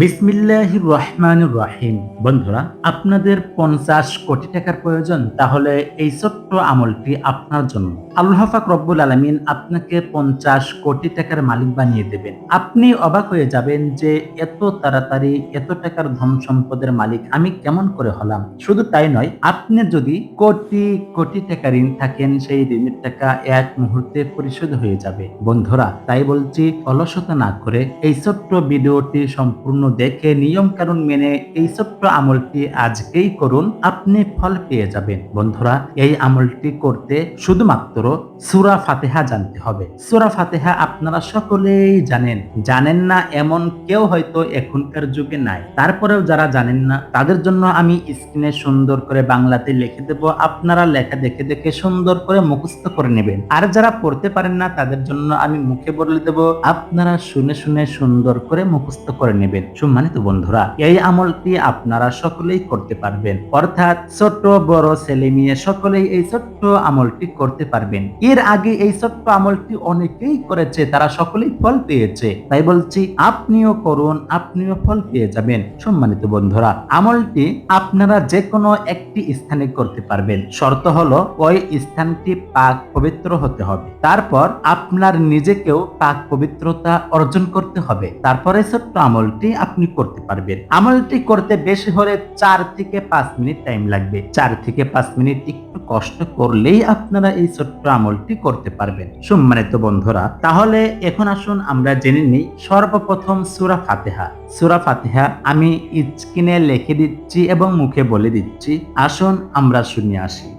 বিসমিল্লাহ রহমান রাহিম। বন্ধুরা, আপনাদের পঞ্চাশ কোটি টাকার প্রয়োজন, তাহলে এই ছোট্ট আমলটি আপনার জন্য। আল্লাহ পাক রব্বুল আলমিন আপনাকে পঞ্চাশ কোটি টাকার মালিক বানিয়ে দেবেন। আপনি অবাক হয়ে যাবেন যে এত তাড়াতাড়ি এত টাকার ধন সম্পদের মালিক আমি কেমন করে হলাম। শুধু তাই নয়, আপনি যদি কোটি কোটি টাকা ঋণ থাকেন, সেই ঋণের টাকা এক মুহূর্তে পরিশোধ হয়ে যাবে। বন্ধুরা, তাই বলছি, অলসতা না করে এই ছোট্ট ভিডিওটি সম্পূর্ণ দেখে নিয়ম কানুন মেনে এই ছোট্ট আমলটি আজকেই করুন, আপনি ফল পেয়ে যাবেন। বন্ধুরা, এই আমলটি করতে শুধুমাত্র সুরা ফাতেহা জানতে হবে। সুরা ফাতেহা আপনারা সকলেই জানেন। জানেন না এমন কেউ হয়তো এখনকার যুগে নাই। তারপরেও যারা জানেন না, তাদের জন্য আমি স্ক্রিনে সুন্দর করে বাংলাতে লিখে দেব। আপনারা লেখা দেখে দেখে সুন্দর করে মুখস্থ করে নেবেন। আর যারা পড়তে পারেন না, তাদের জন্য আমি মুখে বলে দেব, আপনারা শুনে শুনে সুন্দর করে মুখস্থ করে নেবেন। সম্মানিত বন্ধুরা, এই আমলটি আপনারা সকলেই করতে পারবেন। অর্থাৎ ছোট বড়, ছেলে, মেয়ে, সকলেই এই ছোট্ট আমলটি করতে পারবেন। এর আগে এই ছোট্ট আমলটি অনেকেই করেছে, তারা সকলেই ফল পেয়েছে। তাই বলছি, আপনিও করুন, আপনিও ফল পেয়ে যাবেন, সম্মানিত বন্ধুরা। আমলটি আপনারা যে কোনো একটি স্থানে করতে পারবেন। শর্ত হলো, ওই স্থানটি পাক পবিত্র হতে হবে। তারপর আপনার নিজেকেও পাক পবিত্রতা অর্জন করতে হবে। তারপরে ছোট্ট আমলটি আপনি করতে পারবেন। আমলটি করতে বেশি হলে চার থেকে পাঁচ মিনিট টাইম লাগবে। চার থেকে পাঁচ মিনিট একটু কষ্ট করলেই আপনারা এই ছোট্ট আমলটি করতে পারবেন। সম্মানিত বন্ধুরা, তাহলে এখন আসুন আমরা জেনে নিই সর্বপ্রথম সুরা ফাতেহা। সুরা ফাতেহা আমি স্ক্রিনে লিখে দিচ্ছি এবং মুখে বলে দিচ্ছি। আসুন আমরা শুনে আসি।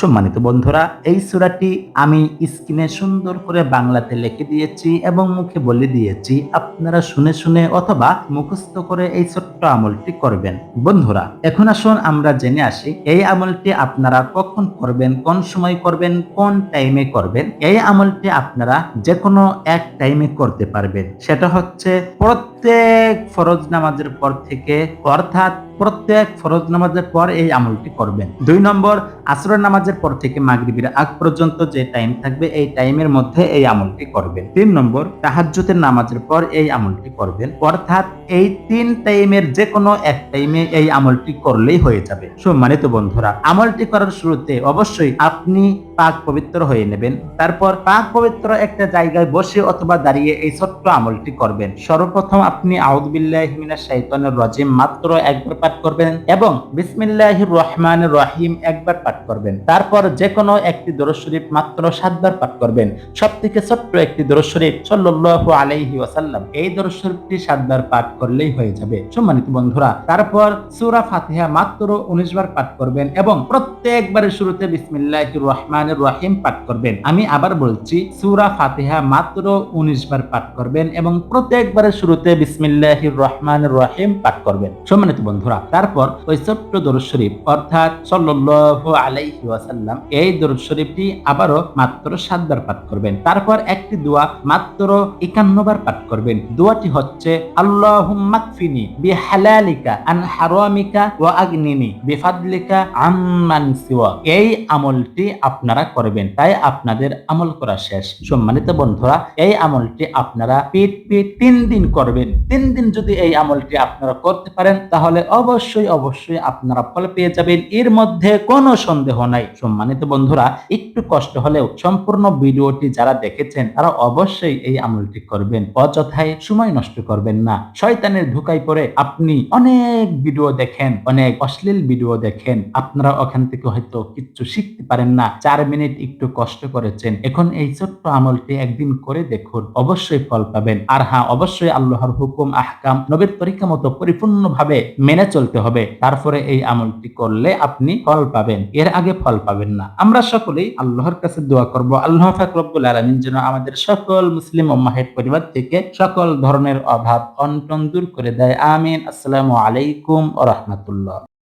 সম্মানিত বন্ধুরা, এই সূরাটি আমি স্ক্রিনে সুন্দর করে বাংলাতে লিখে দিয়েছি এবং মুখে বলে দিয়েছি, আপনারা শুনে শুনে অথবা মুখস্থ করে এই ছোট্ট আমলটি করবেন। বন্ধুরা, এখন আসুন আমরা জেনে আসি, এই আমলটি আপনারা কখন করবেন, কোন সময় করবেন, কোন টাইমে করবেন? এই আমলটি আপনারা যে কোনো এক টাইমে করতে পারবেন। সেটা হচ্ছে প্রত্যেক ফরজ নামাজের পর থেকে, অর্থাৎ প্রত্যেক ফরজ নামাজের পর এই আমলটি করবেন। দুই নম্বর, আসরের নামাজের পর থেকে মাগরিবের আগ পর্যন্ত যে টাইম থাকবে, এই টাইমের মধ্যে এই আমলটি করবেন। তিন নম্বর, তাহাজ্জুদের নামাজের পর এই আমলটি করবেন। অর্থাৎ এই তিন টাইমের যে কোনো এক টাইমে এই আমলটি করলেই হয়ে যাবে। সম্মানিত বন্ধুরা, আমলটি করার শুরুতে অবশ্যই আপনি পাক পবিত্র হয়ে নেবেন। তারপর পাক পবিত্র একটা জায়গায় বসে অথবা দাঁড়িয়ে এই ছোট্ট আমলটি করবেন। সর্বপ্রথম আপনি আউদবিল্লাহ মিনাশ শাইতানির রাজিম মাত্র একবার পাঠ করবেন এবং বিসমিল্লাহির রহমানির রহিম একবার পাঠ করবেন। তারপর যে কোনো একটি দরুদ শরীফ মাত্র সাতবার পাঠ করবেন। সবথেকে ছোট্ট একটি দরুদ শরীফ সাল্লাল্লাহু আলাইহি ওয়াসাল্লাম, এই দরুদ শরীফটি সাতবার পাঠ করলেই হয়ে যাবে। সম্মানিত বন্ধুরা, তারপর সূরা ফাতিহা মাত্র 19 বার পাঠ করবেন এবং প্রত্যেকবারের শুরুতে বিসমিল্লাহির রহমানির রহিম পাঠ করবেন। আমি আবার বলছি, সুরা ফাতিহা মাত্র 19 বার পাঠ করবেন এবং প্রত্যেকবারের শুরুতে বিসমিল্লাহির রহমান রহিম পাঠ করবেন। সম্মানিত বন্ধুরা, তারপর ওই ছোট্ট দরুদ শরীফ, অর্থাৎ সাল্লাল্লাহু আলাইহি ওয়াসাল্লাম এই দরুদ শরীফটি আবারও মাত্র সাতবার পাঠ করবেন। তারপর একটি দোয়া মাত্র 51 বার পাঠ করবেন। দোয়াটি হচ্ছে, আল্লাহুম্মা কফিনি বিহালালিকা আন হারামিকা বিফাদলিকা এই আমলটি আপনারা করবেন, তাই আপনাদের আমল করা শেষ। সম্মানিত বন্ধুরা, এই আমলটি আপনারা পিট পিট তিন দিন করবেন। তিন দিন যদি এই আমলটি আপনারা করতে পারেন, তাহলে অবশ্যই অবশ্যই আপনারা ফল পেয়ে যাবেন। এর মধ্যে কোনো সন্দেহ নাই। সম্মানিত বন্ধুরা, একটু কষ্ট হলেও সম্পূর্ণ ভিডিওটি যারা দেখেছেন, তারা অবশ্যই এই আমলটি করবেন। অযথায় সময় নষ্ট করবেন না। শয়তানের ধোকায় পরে আপনি অনেক ভিডিও দেখেন, অনেক অশ্লীল ভিডিও দেখেন। আপনারা ওখান থেকে হয়তো কিচ্ছু শিখতে পারেন না। চার মিনিট একটু কষ্ট করেছেন। এখন এই ছোট্ট আমলটি একদিন করে দেখুন, অবশ্যই ফল পাবেন। আর হ্যাঁ অবশ্যই আল্লাহর হুকুম, আহকাম, নবীর পরীক্ষা মতো পরিপূর্ণভাবে মেনে চলতে হবে। তারপরে এই আমলটি করলে আপনি ফল পাবেন। এর আগে ফল পাবেন না। আমরা সকলেই আল্লাহর কাছে দোয়া করব। আল্লাহ ফাকরবুল আলমিন যেন আমাদের সকল মুসলিম মাহের পরিবার থেকে সকল ধরনের অভাব, অনটন দূর করে দেয়। আমিন। আসসালামু আলাইকুম ও রাহমাতুল্লাহ।